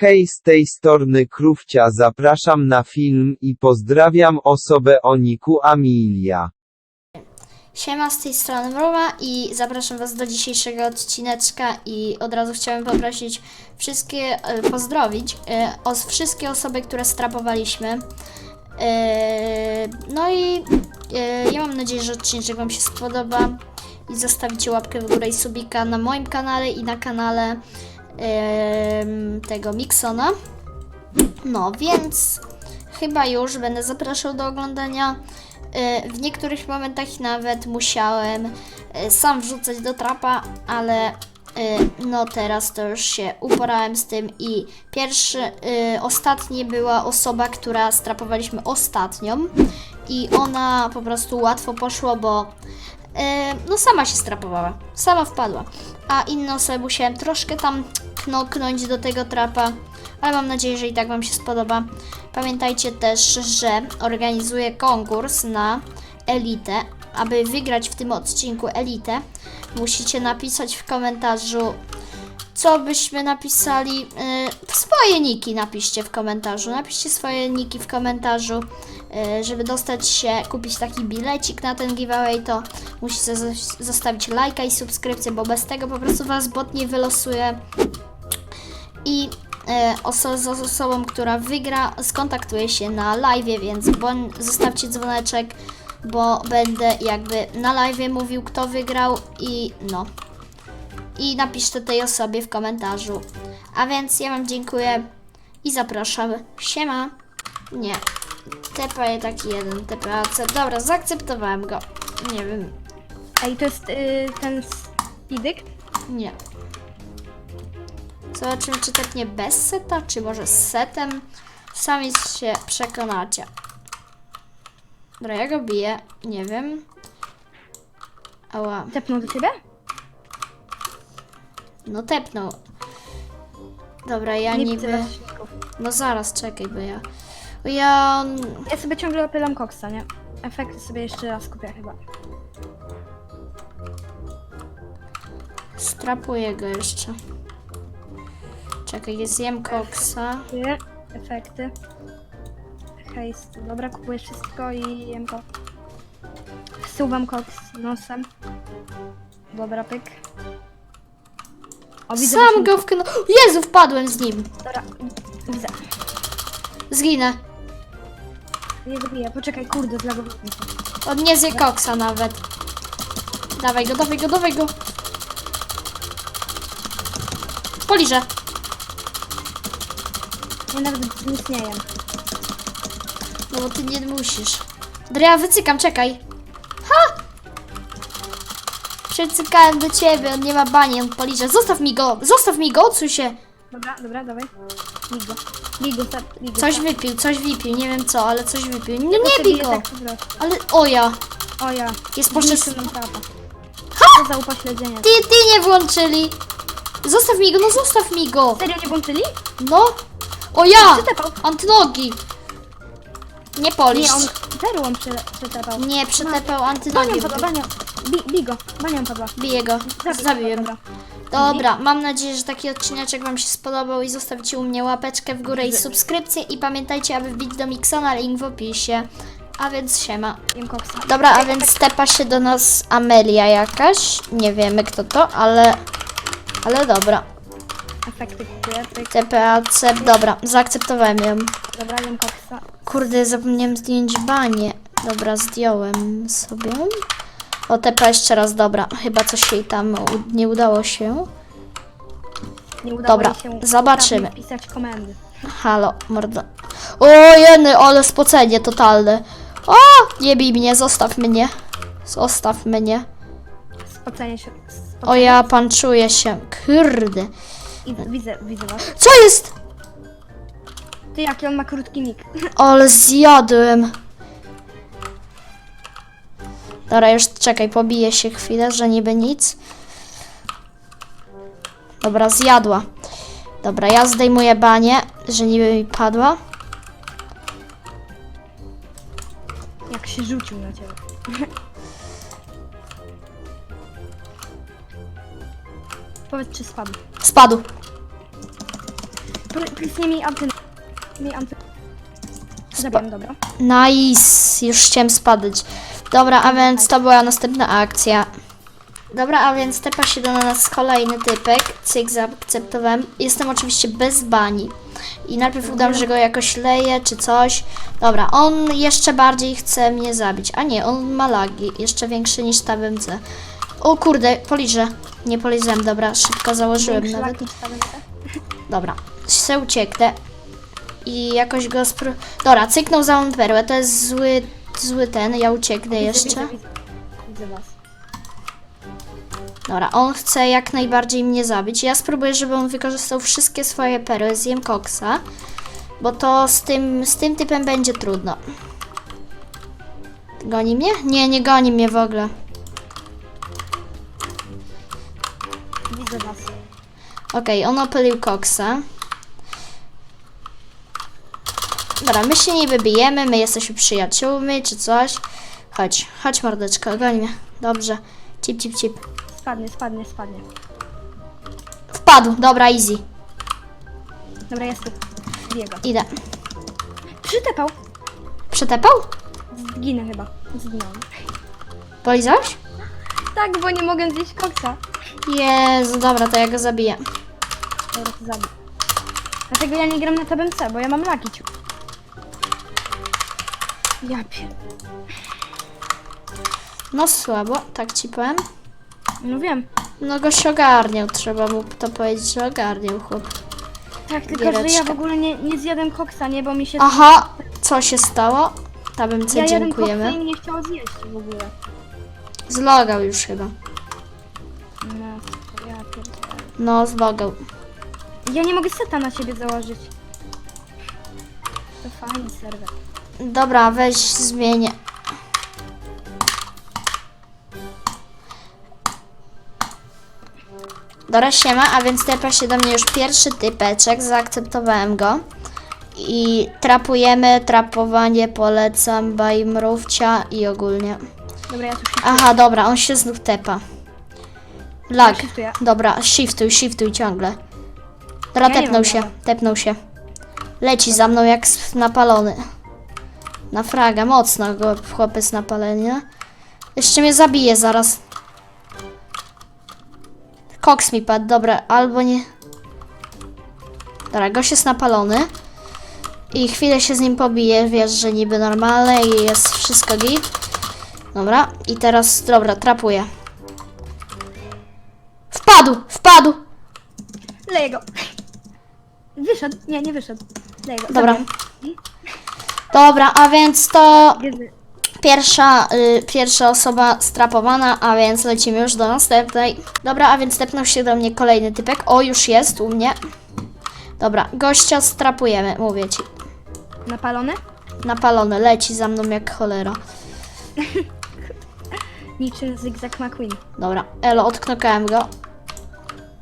Hej z tej strony Krówcia zapraszam na film i pozdrawiam osobę o niku Amilia. Siema, z tej strony Mroma i zapraszam Was do dzisiejszego odcineczka i od razu chciałem poprosić wszystkie, e, pozdrowić e, os, wszystkie osoby, które strapowaliśmy. E, no i ja mam nadzieję, że odcinek Wam się spodoba i zostawicie łapkę w górę i subika na moim kanale i na kanale tego Mixona. No, więc chyba już będę zapraszał do oglądania. E, W niektórych momentach nawet musiałem e, sam wrzucać do trapa, ale e, no teraz to już się uporałem z tym i pierwszy, ostatni była osoba, która strapowaliśmy ostatnią i ona po prostu łatwo poszło, bo no sama się strapowała, sama wpadła, a inne osoby musiałem troszkę tam knoknąć do tego trapa, ale mam nadzieję, że i tak Wam się spodoba. Pamiętajcie też, że organizuję konkurs na elitę. Aby wygrać w tym odcinku elitę, musicie napisać w komentarzu, co byśmy napisali. Yy, swoje niki napiszcie w komentarzu. Napiszcie swoje niki w komentarzu, żeby dostać się, kupić taki bilecik na ten giveaway, to musicie zos- zostawić lajka i subskrypcję, bo bez tego po prostu Was bot nie wylosuje i e, z osobą, która wygra, skontaktuję się na live, więc bądź, zostawcie dzwoneczek, bo będę jakby na live mówił, kto wygrał i no. I napiszcie tej osobie w komentarzu. A więc ja Wam dziękuję i zapraszam. Siema. Nie. TPA taki jeden, TPAC. Dobra, zaakceptowałem go. Nie wiem. Ej, to jest y, ten spidyk? Nie. Zobaczymy, czy tepnie bez seta, czy może z setem. Sami się przekonacie. Dobra, ja go biję. Nie wiem. Ała. Tepnął do ciebie? No tepnął. Dobra, ja nie niby... No zaraz, czekaj, bo ja... Ja... Ja sobie ciągle opylam koksa, nie? Efekty sobie jeszcze raz kupię chyba. Strapuję go jeszcze. Czekaj, zjem koksa. Efekty. Hejst. Dobra, kupuję wszystko i jem ko. Wsuwam koks nosem. Dobra, pyk. O, widzę Sam go wknął. Jezu, wpadłem z nim. Dobra, widzę. Zginę. Nie zabiję, poczekaj, kurde, zlagowałem się. On nie zje koksa nawet. Dawaj go, dawaj go, dawaj go. Poliżę. Ja nawet nic nie jem. No bo ty nie musisz. Ja wycykam, czekaj. Ha! Przycykałem do ciebie, on nie ma bani, on poliże. Zostaw mi go, zostaw mi go, odsuń się. Dobra, dobra, dawaj. Ligo. Ligo, stop, ligo. Coś stop. wypił, coś wypił, nie wiem co, ale coś wypił. No nie bij go. tak. Ale, o ja, O ja. jest poszedł... Co za upośledzenie. Ty, ty nie włączyli. Zostaw mi go, no zostaw mi go. Serio nie włączyli? No. O ja, Przetepał. antynogi. Nie polisz. Nie, on perłą prze- przetepał. Nie, przetepał Banią antynogiem. padła, banią. Bi, bij go, banią padła. Biję go, Zabij zabiłem. go, Dobra, mam nadzieję, że taki odcineczek Wam się spodobał i zostawcie u mnie łapeczkę w górę i subskrypcję i pamiętajcie, aby wbić do Mixona, link w opisie. A więc siema. Jem koksa. Dobra, a więc stepa się do nas Amelia jakaś. Nie wiemy kto to, ale... Ale dobra. Efekty. TPAC, dobra, zaakceptowałem ją. Dobra, jem koksa. Kurde, zapomniałem zdjąć banie. Dobra, zdjąłem sobie. O, TP jeszcze raz, dobra. Chyba coś jej tam u- nie udało się. Nie udało Dobra, się zobaczymy. wpisać komendy. Halo, mordo. O, jeny, ale spocenie totalne. O, nie bij mnie, zostaw mnie. Zostaw mnie. Spocenie się. Spo... O, ja pan czuje się. Kurde. I widzę, widzę was. Co jest? Ty jaki on ma krótki nick. Ale zjadłem. Dobra, już czekaj, pobiję się chwilę, że niby nic. Dobra, zjadła. Dobra, ja zdejmuję banie, że niby mi padła. Jak się rzucił na ciebie. Powiedz, czy spadł. Spadł. Pl- Please, nie miej antyny. Miej antyny. Zabiłem, dobra. Nice, już chciałem spadać. Dobra, a więc to była następna akcja. Dobra, a więc tepa się do nas kolejny typek. Cyk, zaakceptowałem. Jestem oczywiście bez bani. I najpierw udam, że go jakoś leję, czy coś. Dobra, on jeszcze bardziej chce mnie zabić. A nie, on ma lagi. Jeszcze większy niż ta BMC. O kurde, poliżę. Nie polizałem, dobra, szybko założyłem Większy nawet. Dobra, se ucieknę. I jakoś go spró... Dobra, cyknął za on perłę, to jest zły, zły ten, ja ucieknę jeszcze. Widzę, widzę. was. Dobra, on chce jak najbardziej mnie zabić. Ja spróbuję, żeby on wykorzystał wszystkie swoje perły, zjem koksa. Bo to z tym, z tym typem będzie trudno. Goni mnie? Nie, nie goni mnie w ogóle. Widzę was. Okej, on opylił koksa. Dobra, my się niby bijemy, my jesteśmy przyjaciółmi czy coś. Chodź, chodź mordeczko, goń mnie. Dobrze. Cip, cip, cip. Spadnie, spadnie, spadnie. Wpadł, dobra, easy. Dobra, jest tu. Biega. Idę. Przytepał. Przetepał? Zginę chyba. Zginąłem. Polizałeś? Tak, bo nie mogę zjeść koksa. Jezu, dobra, to ja go zabiję. Dobra, to zabił. Dlatego ja nie gram na TBMC, bo ja mam laki ciu. Ja pier... No słabo, tak ci powiem. No wiem. No go się ogarniał, trzeba mu to powiedzieć, że ogarniał chłop. Tak, tylko że ja Giereczka. w ogóle nie, nie zjadłem koksa, nie, bo mi się... Aha, co się stało? Tabemce, ja jadłem koksa dziękujemy. i mi nie chciało zjeść w ogóle. Zlogał już chyba. No, ja. No, zlogał. Ja nie mogę seta na siebie założyć. To fajny serwer. Dobra, weź zmienię. Dobra, siema, a więc tepa się do mnie już pierwszy typeczek, zaakceptowałem go. I trapujemy, trapowanie polecam, bajmrówcia i ogólnie. Dobra, ja tu się... Aha, dobra, on się znów tepa. Lag. Ja shiftuję. Dobra, shiftuj, shiftuj ciągle. Dobra, Ja nie tepnął się, tepnął się. Leci za mną jak s- napalony. Na fraga, mocno go chłopiec napalenia. Jeszcze mnie zabije zaraz. Koks mi padł, dobra, albo nie. Dobra, gość jest napalony. I chwilę się z nim pobije, wiesz, że niby normalne i jest wszystko git. Dobra, i teraz, dobra, trapuję. Wpadł, wpadł! Leję go. Wyszedł. Nie, nie wyszedł. Leję go. Dobra. Dobra, a więc to pierwsza, y, pierwsza osoba strapowana, a więc lecimy już do następnej. Dobra, a więc tepnął się do mnie kolejny typek. O, już jest u mnie. Dobra, gościa strapujemy, mówię ci. Napalony? Napalony, leci za mną jak cholera. Niczym Zigzag McQueen. Dobra, elo, odknokałem go.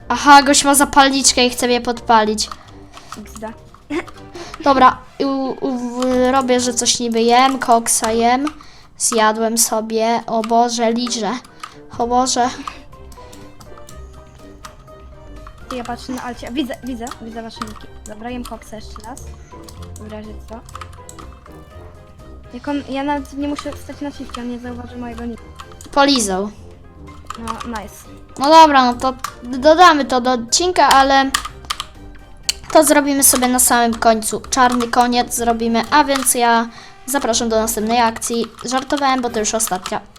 Aha, gość ma zapalniczkę i chce mnie podpalić. XD. Dobra, u, u, w- robię, że coś niby jem, koksa jem. Zjadłem sobie, o Boże, liżę. O Boże. Ja patrzę na Alcie. Widzę, widzę, widzę wasze niki. Dobra, jem koksa jeszcze raz. W razie co. Jak on, ja nawet nie muszę stać na shifcie, on nie zauważy mojego nika. Polizał. No, nice. No dobra, no to dodamy to do odcinka, ale to zrobimy sobie na samym końcu. Czarny koniec zrobimy, a więc ja zapraszam do następnej akcji. Żartowałem, bo to już ostatnia.